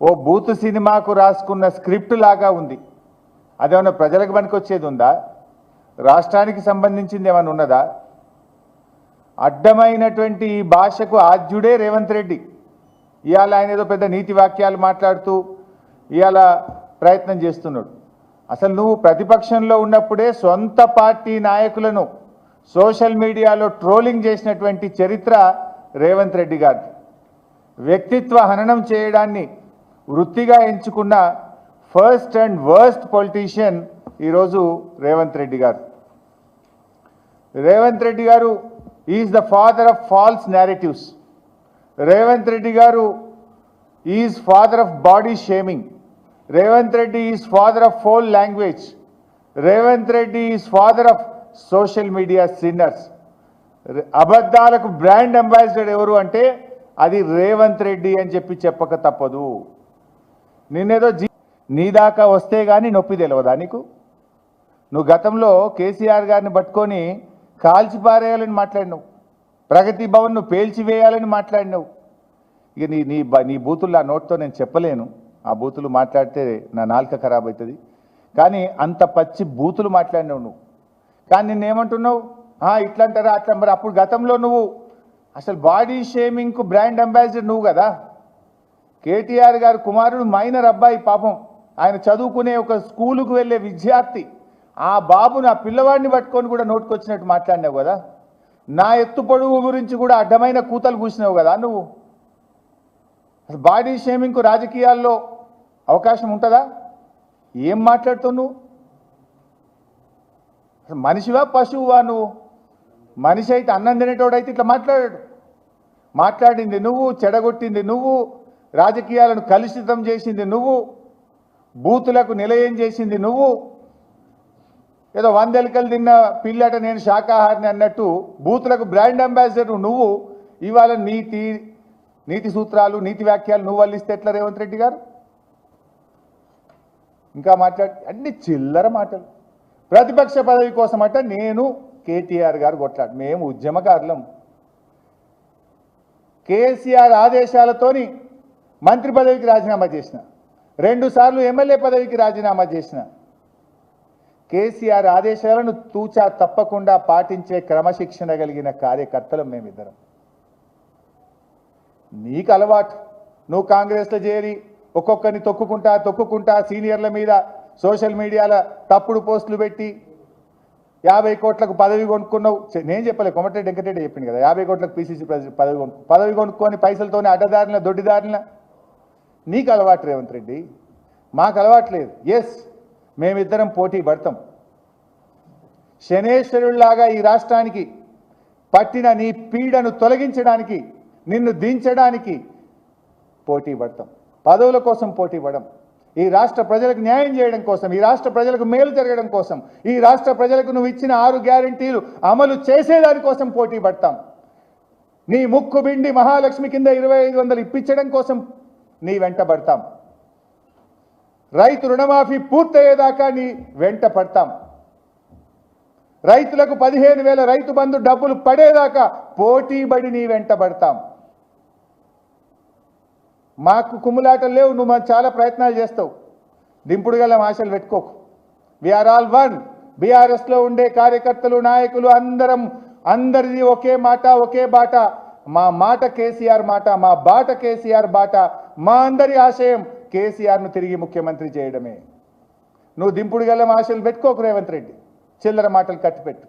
ఓ booth సినిమాకు రాసుకున్న script లాగా ఉంది. అదేమన్నా ప్రజలకు పనికొచ్చేది ఉందా? రాష్ట్రానికి సంబంధించింది ఏమైనా ఉన్నదా? అడ్డమైనటువంటి ఈ భాషకు ఆద్యుడే రేవంత్ రెడ్డి. ఇవాళ ఆయన ఏదో పెద్ద నీతి వాక్యాలు మాట్లాడుతూ ఇవాళ ప్రయత్నం చేస్తున్నాడు. అసలు నువ్వు ప్రతిపక్షంలో ఉన్నప్పుడే సొంత పార్టీ నాయకులను సోషల్ మీడియాలో ట్రోలింగ్ చేసినటువంటి చరిత్ర రేవంత్ రెడ్డి గారిది. వ్యక్తిత్వ హననం చేయడాన్ని వృత్తిగా ఎంచుకున్న ఫస్ట్ అండ్ వర్స్ట్ పొలిటీషియన్ ఈరోజు Revanth Reddy garu. Revanth Reddy garu is the father of false narratives. Revanth Reddy garu is father of body shaming. Revanth Reddy is father of foul language. Revanth Reddy is father of social media sinners. అబద్ధాలకు brand ambassador ఎవరు అంటే అది రేవంత్ రెడ్డి అని చెప్పి చెప్పక తప్పదు. నిన్నేదో G నీ దాకా వస్తే కానీ నొప్పి తెలియదా నీకు? నువ్వు గతంలో కేసీఆర్ గారిని పట్టుకొని కాల్చిపారేయాలని మాట్లాడినావు. ప్రగతి భవన్ను పేల్చివేయాలని మాట్లాడినావు. ఇక నీ నీ బ- నీ బూతులు ఆ నోట్తో నేను చెప్పలేను. ఆ బూతులు మాట్లాడితే నా నాలుక ఖరాబ్ అవుతుంది కానీ అంత పచ్చి బూతులు మాట్లాడినావు నువ్వు. కానీ నిన్నేమంటున్నావు? ఇట్లా అంటారా అట్లా మరి అప్పుడు గతంలో నువ్వు అసలు బాడీ షేమింగ్కు బ్రాండ్ అంబాసిడర్ నువ్వు కదా. కేటీఆర్ గారు కుమారుడు మైనర్ అబ్బాయి పాపం. ఆయన చదువుకునే ఒక స్కూలుకు వెళ్ళే విద్యార్థి. ఆ బాబుని ఆ పిల్లవాడిని పట్టుకొని కూడా నోటుకొచ్చినట్టు మాట్లాడినావు కదా. నా ఎత్తు పొడుగు గురించి కూడా అడ్డమైన కూతలు కూసినావు కదా నువ్వు. అసలు బాడీ షేమింగ్కు రాజకీయాల్లో అవకాశం ఉంటుందా? ఏం మాట్లాడుతావు నువ్వు? మనిషివా పశువువా నువ్వు? మనిషి అయితే అన్నం తినేటోడైతే ఇట్లా మాట్లాడాడు. మాట్లాడింది నువ్వు చెడగొట్టింది నువ్వు రాజకీయాలను కలుషితం చేసింది నువ్వు బూతులకు నిలయం చేసింది నువ్వు. ఏదో వందెలకలు తిన్న పిల్లట నేను శాకాహారిని అన్నట్టు బూతులకు బ్రాండ్ అంబాసిడర్ నువ్వు. ఇవాళ నీతి నీతి సూత్రాలు నీతి వ్యాఖ్యలు నువ్వు వల్లిస్తే ఎట్లా రేవంత్ రెడ్డి గారు? ఇంకా మాట్లాడి అన్ని చిల్లర మాటలు. ప్రతిపక్ష పదవి కోసమట నేను కేటీఆర్ గారు కొట్లాడు. మేము ఉద్యమకారులం. కేసీఆర్ ఆదేశాలతోని మంత్రి పదవికి రాజీనామా చేసిన. రెండు సార్లు ఎమ్మెల్యే పదవికి రాజీనామా చేసిన. కేసీఆర్ ఆదేశాలను తూచా తప్పకుండా పాటించే క్రమశిక్షణ కలిగిన కార్యకర్తలం మేమిద్దరం. నీకు అలవాటు. నువ్వు కాంగ్రెస్లో చేరి ఒక్కొక్కరిని తొక్కుకుంటా తొక్కుకుంటా సీనియర్ల మీద సోషల్ మీడియాలో తప్పుడు పోస్టులు పెట్టి యాభై కోట్లకు పదవి కొనుక్కున్నావు. నేను చెప్పలే కొమటిరెడ్డి వెంకటరెడ్డి చెప్పింది కదా యాభై కోట్లకు పీసీసీ పదవి కొనుక్కు పదవి కొనుక్కొని పైసలతోనే అడ్డదారిన దొడ్డిదారిన. నీకు అలవాటు రేవంత్ రెడ్డి? మాకు అలవాటు లేదు. ఎస్ మేమిద్దరం పోటీ పడతాం. శనేశ్వరుల్లాగా ఈ రాష్ట్రానికి పట్టిన నీ పీడను తొలగించడానికి నిన్ను దించడానికి పోటీ పడతాం. పదవుల కోసం పోటీ పడం ఈ రాష్ట్ర ప్రజలకు న్యాయం చేయడం కోసం ఈ రాష్ట్ర ప్రజలకు మేలు జరగడం కోసం ఈ రాష్ట్ర ప్రజలకు నువ్వు ఇచ్చిన ఆరు గ్యారంటీలు అమలు చేసేదాని కోసం పోటీ పడతాం. నీ ముక్కు బిండి మహాలక్ష్మి కింద ఇరవై ఐదు వందలు ఇప్పించడం కోసం నీ వెంట పడతాం. రైతు రుణమాఫీ పూర్తయ్యేదాకా నీ వెంట పడతాం. రైతులకు పదిహేను వేల రైతు బంధు డబ్బులు పడేదాకా పోటీబడి నీ వెంట పడతాం. మాకు కుమ్ములాటలు లేవు నువ్వు మాకు చాలా ప్రయత్నాలు చేస్తావు. దింపుడు గల ఆశలు పెట్టుకోకు. విఆర్ ఆల్ వన్ బీఆర్ఎస్లో ఉండే కార్యకర్తలు నాయకులు అందరం అందరిది ఒకే మాట ఒకే బాట. మా మాట కేసీఆర్ మాట మా బాట కేసీఆర్ బాట మా అందరి ఆశయం కేసీఆర్ను తిరిగి ముఖ్యమంత్రి చేయడమే. నువ్వు దింపుడు గల ఆశలు పెట్టుకోకు రేవంత్ రెడ్డి. చిల్లర మాటలు కట్టిపెట్టు.